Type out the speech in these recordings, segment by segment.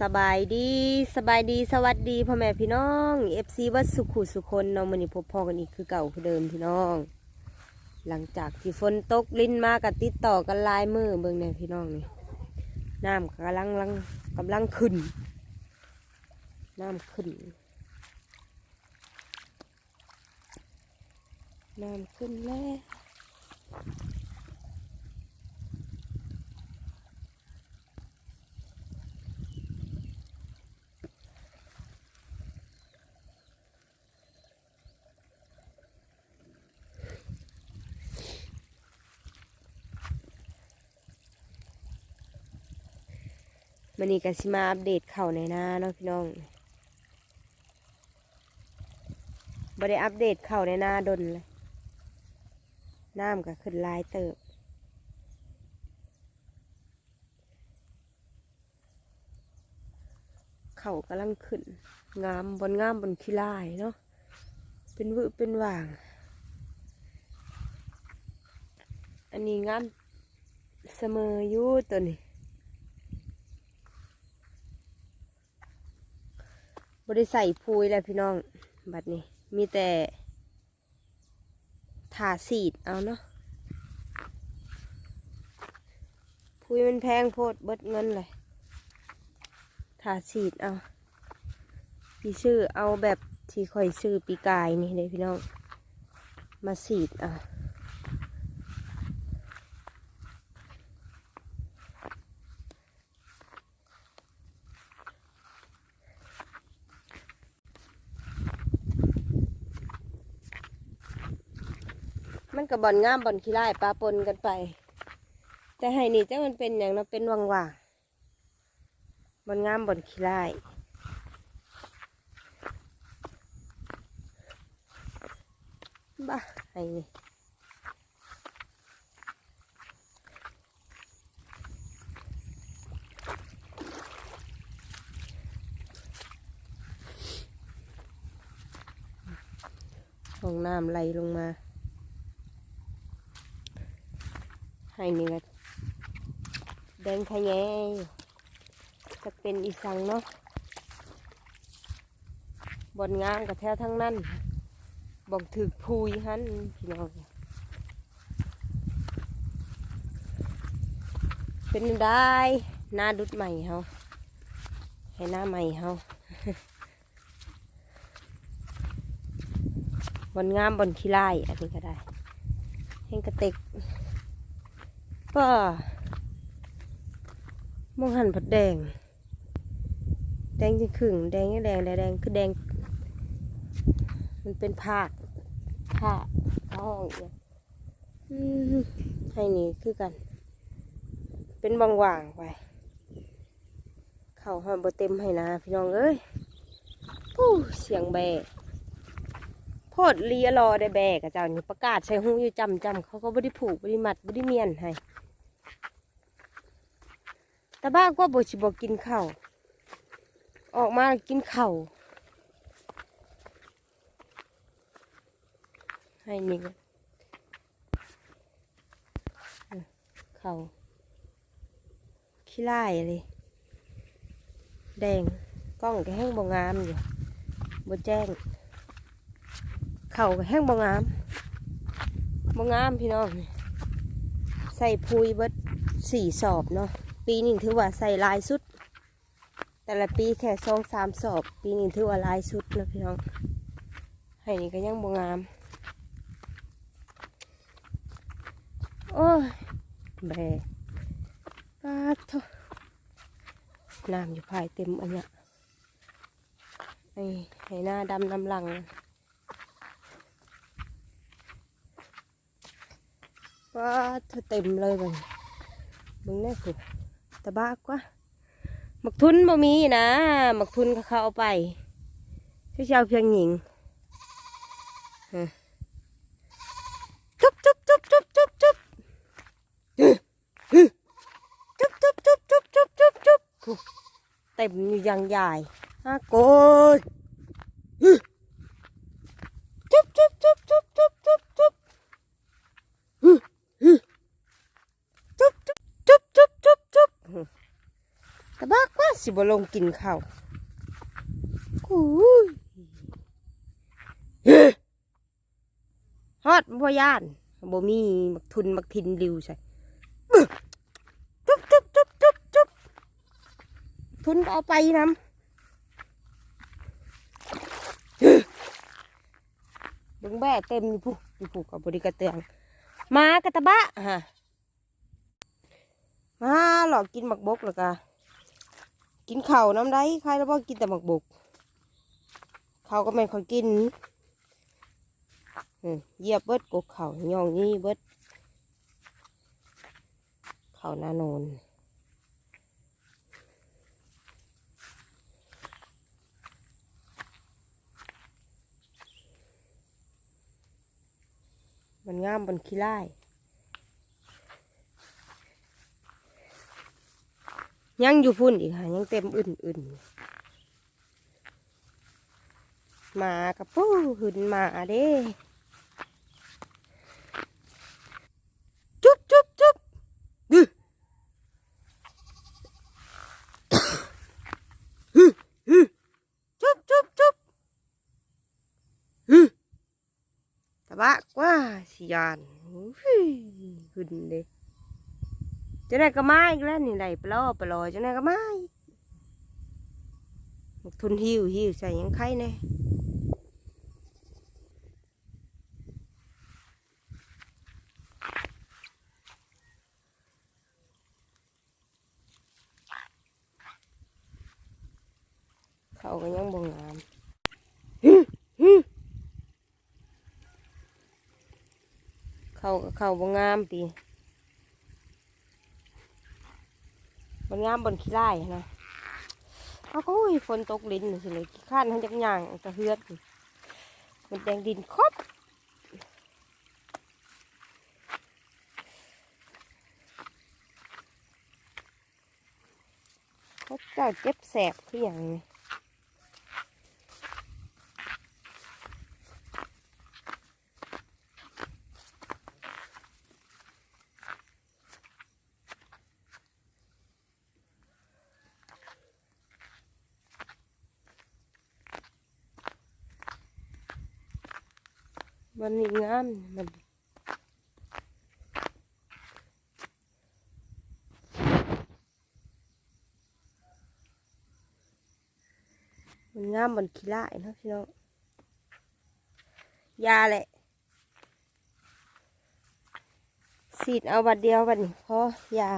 สบายดีสบายดีสวัสดีพ่อแม่พี่น้องเอฟซีวัดสุขุสุคนน้องมันนี่พบพ่อกันอีกคือเก่าคือเดิมพี่น้อง หลังจากที่ฝนตกลิ้นมากับติดต่อกันลายมือเบิ่งเนี่ยพี่น้องนี่น้ำกำลังลังกำลังขึ้น น้ำขึ้น น้ำขึ้นแล้ว มันนี่ก็สิมาอัปเดตข่าในหน้าเนาะพี่น้องบ่ได้อัปเดตข่าในหน้าดนเลยน้ำก็ขึ้นลายเติบ เข่ากำลังขึ้น งามบนงามบนขี้ลายเนาะ เป็นวืเป็นว่าง อันนี้งามเสมออยู่ตัวนี้ บริใส่พูยแล้วพี่น้องบัดนี้ มีแต่ถาสีดเอาเนาะพูยมันแพงโพดเบิดเงินเลยถาสีดเอาพี่ซื้อเอาแบบที่ค่อยซื้อปีกายนี่เลยพี่น้อง มาสีดเอา มันกับบอลงามบอลขี้ไล่ปลาปนกันไป แต่ให้นี่จ้ามันเป็นอย่างเนาเป็นวังว่างบอลงามบอลขี้ไล่บ้าให้นี่ห้องน้ำไหลลงมา ให้นี่ก็แดงขะแยงจะเป็นอีสังเนาะบนงามกับแท้ทั้งนั้นบอกถึกพูยหันพี่น้องเป็นได้หน้าดุดใหม่เฮาให้หน้าใหม่เฮาบนงามบนขี้ไล่อันนี้ก็ได้เห็นกระเตก ก็มองหันผัดแดง แดงจริงขึงแดงแดงแดงแดงคือแดง มันเป็นผ้าผ้าห้องให้นี่คือกัน เป็นบางว่างไป เข่าหอมบเต็มให้นะพี่น้องเอ้ยปู้เสียงแบะโพดเลียรอได้แบกกับเจ้านี่ประกาศใส่หูอยู่จำจำเขาก็ไม่ได้ผูกไม่ได้มัดไม่ได้เมียนให้ แต่บ้าก็บชิบอกกินข้าวออกมากินข้าวให้นี่ก็เข้าวขี้ไล่เลย แดงกล้องก็แห้งบงามอยู่บแจ้ง เข่าก็แห้งบงามบงามพี่น้อง ใส่พุยเบิดสี่สอบเนาะ ปีหนึ่งถือว่าใส่ลายสุด แต่ละปีแค่สองสามสอบ ปีหนึ่งถือว่าลายสุดนะพี่น้องให้นี่ก็ยังบงาม โอ้ยแบกปาทน้ำอยู่ภายเต็มอันเนี้ยไอ้ให้หน้าดำน้ำหลังว้าเธอเต็มเลยบัดนมึงแน่สุด ตะบ้ากว่าหมักทุนบ่มีนะหมักทุนเขาเอาไปที่เจ้าเพียงหญิงจุ๊บจุ๊บจุ๊บจุ๊บจุ๊บจุ๊บจุ๊บจุ๊บจุ๊บจุ๊บจุ๊บจุ๊บเต็มอยู่ยังใหญ่ฮะโกยจุ๊บจุ๊บจุ๊บจุ๊บจุ๊บจุ๊บจุ๊บ จุ๊บจุ๊บจุ๊บจุ๊บจุ๊บจุ๊บ ตะบักว่า สิบ่ลงกินข้าวกูยฮอดบ่ย่านบ่มีมักทุนมักทินริวใช่จุ๊บจุ๊บจุ๊บจุ๊บจุ๊บทุนก็เอาไปนำเบิ่งแบ่เต็มอยู่ผู้อยู่ผู้กับบริกระเตือง มากระตะบะฮะมาหลอกกินหมักบกแล้วก็ กินข้าวน้ำได้ใครแล้วบ่กินแต่หมักบุกเขาก็ไม่ค่อยกินเหยียบเบิดกกข้าย่องนี่เบิด เข้านาโนนมันงามบนขี้ไล่ ยังอยู่พุ่นอีกค่ะยังเต็มอื่นๆหมากับปู้หืนหมาเด้จุ๊บจุ๊บจุ๊บดื้อฮึฮึจุ๊บจุ๊บจุ๊บฮึตะบะกว่าสิยานฮึหึนเด้ จะได้ก็มาอีกแล้วนี่ไหลปลอปลอจะได้ก็มาทุนหิวหิวใส่ยังไข่แน่เขาก็ยังบ่งามเขาก็เขาบ่งามปี บนงามบนขี้ไร่นะเขาก็อุ้ยฝนตกลิ้นสิเลยขี้ข้านทั้งจักอย่างตะเฮือดนี่มันแดงดินครบเขาเจ้าเจ็บแสบที่อย่างนี้ มันนี่งามมันมันงามบนขี้ไร่นะพี่น้องยาแหละสีดเอาบัดเดียวบัดนี้พอยา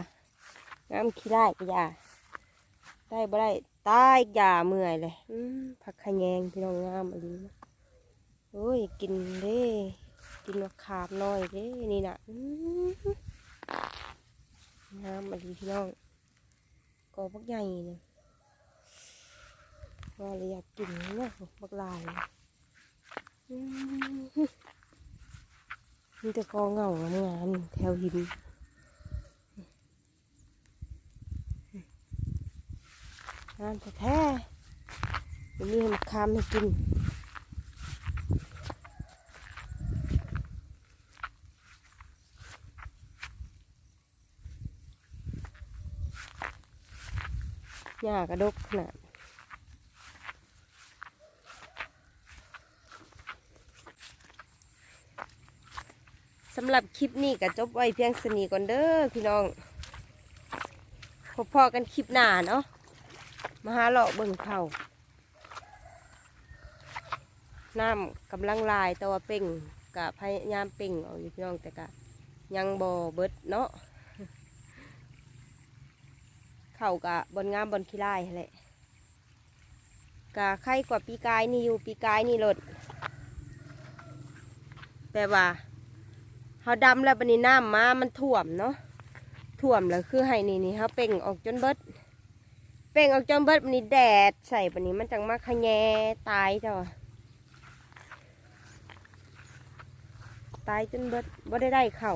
งามขี้ไร่ก็ยา ได้บ่ได้ตายยาเมื่อยเลยผักขะแยงพี่น้องงามอะไรนะ โอ้ยกินเด้กินมะขามหน่อยเด้นี่นะอื้อหืองามาดีพี่น้องกอบักใหญ่เนี่ยว่าเลยอยากกินนะบักลายมีแต่กอเงางามๆแถวหินงามแท้ๆมีมะขามให้กิน หญ้ากระดกขนาดสำหรับคลิปนี้ก็จบไว้เพียงสนีก่อนเด้อพี่น้องพบพอกันคลิปหน้าเนาะมาหาเลาะเบิ่งเขาน้ำกำลังลายแต่ว่าเป่งกะพยายามเป่งเอาอยู่พี่น้องแต่กะยังบ่เบิดเนาะ เข่ากะบนงามบนขี้ไล่แหละกะไข่กว่าปีกายนี่อยู่ปีกายนี่ลดแต่ว่าเขาดำแล้วบันนี้น้ำมามันท่วมเนาะท่วมแล้วคือให้นี่นี่เขาเป่งออกจนเบิดเป่งออกจนเบิดบันนี้แดดใส่บันนี้มันจังมาขะแยตายจ้ะตายจนเบิดบ่ได้ได้เข่า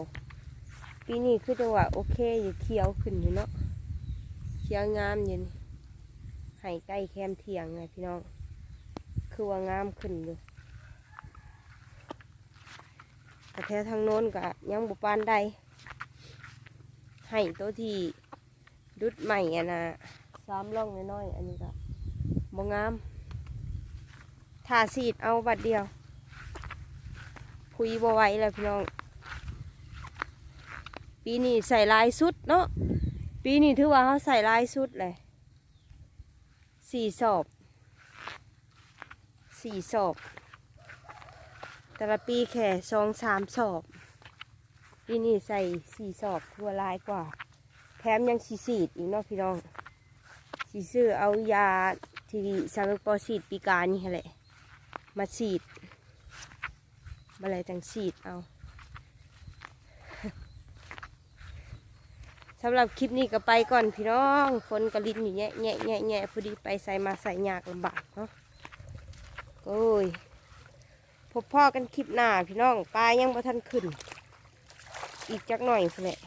ปีนี้คือจังหวะโอเคอยู่เขียวขึ้นอยู่เนาะ เชียงงามอยู่นี่ให้ใกล้แคมเทียงไงพี่น้อง คือว่างามขึ้นอยู่แต่แถวทางโน้นก็ยังบุปานใดให้ตัวที่ดุดใหม่อะนะสามร่องน้อยๆอันนี้ก็บ่งามทาสีดเอาบัดเดียวคุยบ่ไหวแล้วพี่น้อง ปีนี้ใส่ลายสุดเนาะ ปีนี้ถือว่าเขาใส่ลายสุดเลยสี่สอบสี่สอบ แต่ละปีแค่สองสามสอบ ปีนี้ใส่สี่สอบทั่วลายกว่า แถมยังสีสีดอีกเนาะพี่น้องสีซื้อเอายาที่สารปอสีดปีการนี่แหละมาฉีดมาอะไรจังฉีดเอา สำหรับคลิปนี้ก็ไปก่อนพี่น้องฝนกระลินอยู่แง่แง่แง่แง่พอดีไปใส่มาใส่ยากลำบากเนาะโอ้ยพบพ่อกันคลิปหน้าพี่น้องปลายังบ่ทันขึ้น อีกจักหน่อยพุ่นแหละ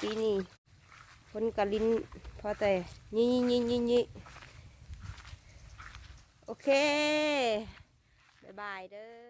ปีนี้ฝนกระลินพอแต่ยี่ยี่ยี่ยี่ยี่โอเคบายบายเด้อ